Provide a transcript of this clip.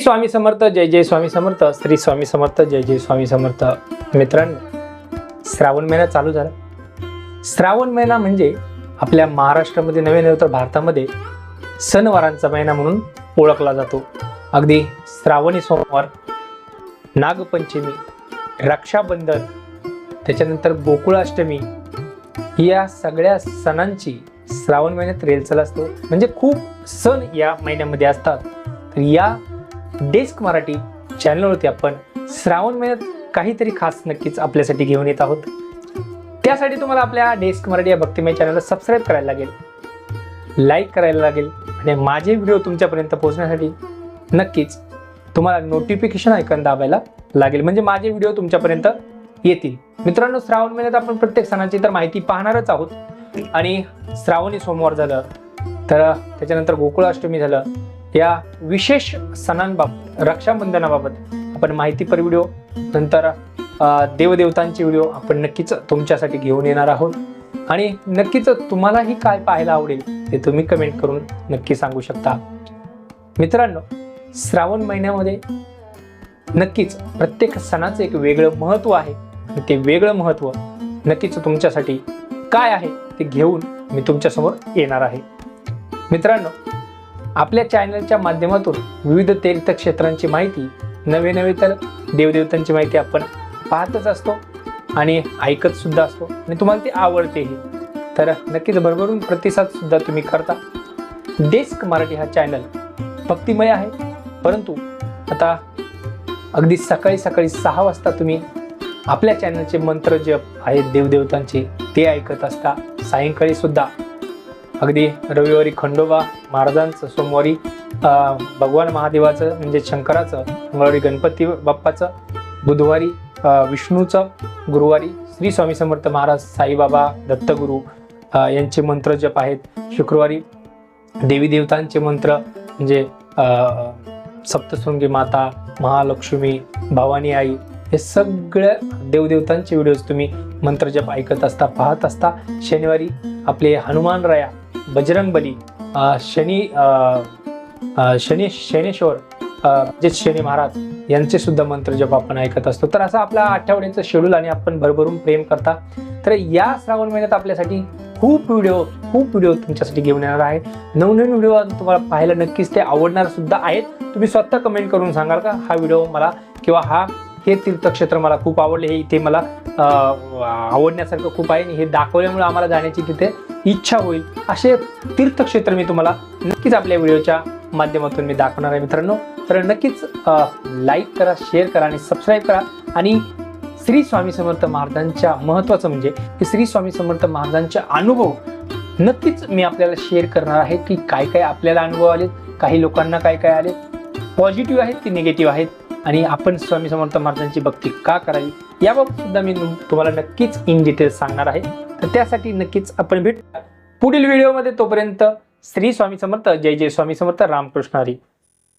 स्वामी समर्थ जय जय स्वामी समर्थ श्री स्वामी समर्थ जय जय स्वामी समर्थ. मित्रांनो श्रावण महिना चालू झाला. श्रावण महिना म्हणजे आपल्या महाराष्ट्रामध्ये नव्हे नव्हे तर भारतामध्ये सणवारांचा महिना म्हणून ओळखला जातो. अगदी श्रावणी सोमवार नागपंचमी रक्षाबंधन त्याच्यानंतर गोकुळाष्टमी या सगळ्या सणांची श्रावण महिन्यात रेलचल असतो. म्हणजे खूप सण या महिन्यामध्ये असतात. तर या डेस्क मराठी चॅनलवरती आपण श्रावण महिन्यात काहीतरी खास नक्कीच आपल्यासाठी घेऊन येत आहोत. त्यासाठी तुम्हाला आपल्या डेस्क मराठी या भक्तिमय चॅनलला सबस्क्राईब करायला लागेल. लाईक करायला लागेल आणि माझे व्हिडिओ तुमच्यापर्यंत पोहोचण्यासाठी नक्कीच तुम्हाला नोटिफिकेशन ऐकून दाबायला लागेल. म्हणजे माझे व्हिडिओ तुमच्यापर्यंत येतील. मित्रांनो श्रावण महिन्यात आपण प्रत्येक सणाची तर माहिती पाहणारच आहोत. आणि श्रावणी सोमवार झालं तर त्याच्यानंतर गोकुळाष्टमी झालं या विशेष सणांबाबत रक्षाबंधनाबाबत आपण माहितीपर व्हिडिओ नंतर देवदेवतांचे व्हिडिओ आपण नक्कीच तुमच्यासाठी घेऊन येणार आहोत. आणि नक्कीच तुम्हालाही काय पाहायला आवडेल ते तुम्ही कमेंट करून नक्की सांगू शकता. मित्रांनो श्रावण महिन्यामध्ये नक्कीच प्रत्येक सणाचं एक वेगळं महत्त्व आहे. आणि ते वेगळं महत्त्व नक्कीच तुमच्यासाठी काय आहे ते घेऊन मी तुमच्यासमोर येणार आहे. मित्रांनो आपल्या चॅनलच्या माध्यमातून विविध तीर्थक्षेत्रांची माहिती नवे नवे तर देवदेवतांची माहिती आपण पाहतच असतो आणि ऐकत सुद्धा असतो. आणि तुम्हाला ती आवडतेही तर नक्कीच भरभरून प्रतिसाद सुद्धा तुम्ही करता. डेस्क मराठी हा चॅनल भक्तिमय आहे. परंतु आता अगदी सकाळी सकाळी सहा वाजता तुम्ही आपल्या चॅनलचे मंत्र जप आहेत देवदेवतांचे ते ऐकत असता. सायंकाळी सुद्धा अगदी रविवारी खंडोबा महाराजांचं सोमवारी भगवान महादेवाचं म्हणजे शंकराचं मंगळवारी गणपती बाप्पाचं बुधवारी विष्णूचं गुरुवारी श्री स्वामी समर्थ महाराज साईबाबा दत्तगुरू यांचे मंत्र जप आहेत. शुक्रवारी देवी देवतांचे मंत्र म्हणजे सप्तशृंगी माता महालक्ष्मी भवानी आई हे सगळ्या देवदेवतांचे व्हिडिओज तुम्ही मंत्रजप ऐकत असता पाहत असता शनिवारी आपले हनुमान बजरंगबली बजरंग बली शनी शनी शनेश्वर जे शनी महाराज यांचे सुद्धा मंत्र जप आपण ऐकत असतो. तर असं आपला आठवड्याचं शेड्यूल आणि आपण भरभरून प्रेम करता तर या श्रावण महिन्यात आपल्यासाठी खूप व्हिडिओ खूप व्हिडिओ तुमच्यासाठी घेऊन येणार आहे नवनवीन व्हिडिओ तुम्हाला पाहायला नक्कीच ते आवडणार सुद्धा आहेत. तुम्ही स्वतः कमेंट करून सांगाल का हा व्हिडिओ मला किंवा हा हे तीर्थक्षेत्र मला खूप आवडले हे इथे मला आवडण्यासारखं खूप आहे. आणि हे दाखवल्यामुळे आम्हाला जाण्याची तिथे इच्छा होईल. असे तीर्थक्षेत्र मी तुम्हाला नक्कीच आपल्या व्हिडिओच्या माध्यमातून मी दाखवणार आहे मित्रांनो. तर नक्कीच लाईक करा शेअर करा आणि सबस्क्राईब करा. आणि श्री स्वामी समर्थ महाराजांच्या महत्त्वाचं म्हणजे की श्री स्वामी समर्थ महाराजांचे अनुभव नक्कीच मी आपल्याला शेअर करणार आहे की काय काय आपल्याला अनुभव आले काही लोकांना काय काय आले पॉझिटिव्ह आहेत की निगेटिव्ह आहेत? आणि आपण स्वामी समर्थ महाराजांची भक्ती का करावी याबाबत सुद्धा मी तुम्हाला नक्कीच इन डिटेल सांगणार आहे. तर त्यासाठी नक्कीच आपण भेट पुढील व्हिडिओमध्ये तोपर्यंत श्री स्वामी समर्थ जय जय स्वामी समर्थ रामकृष्ण हरी.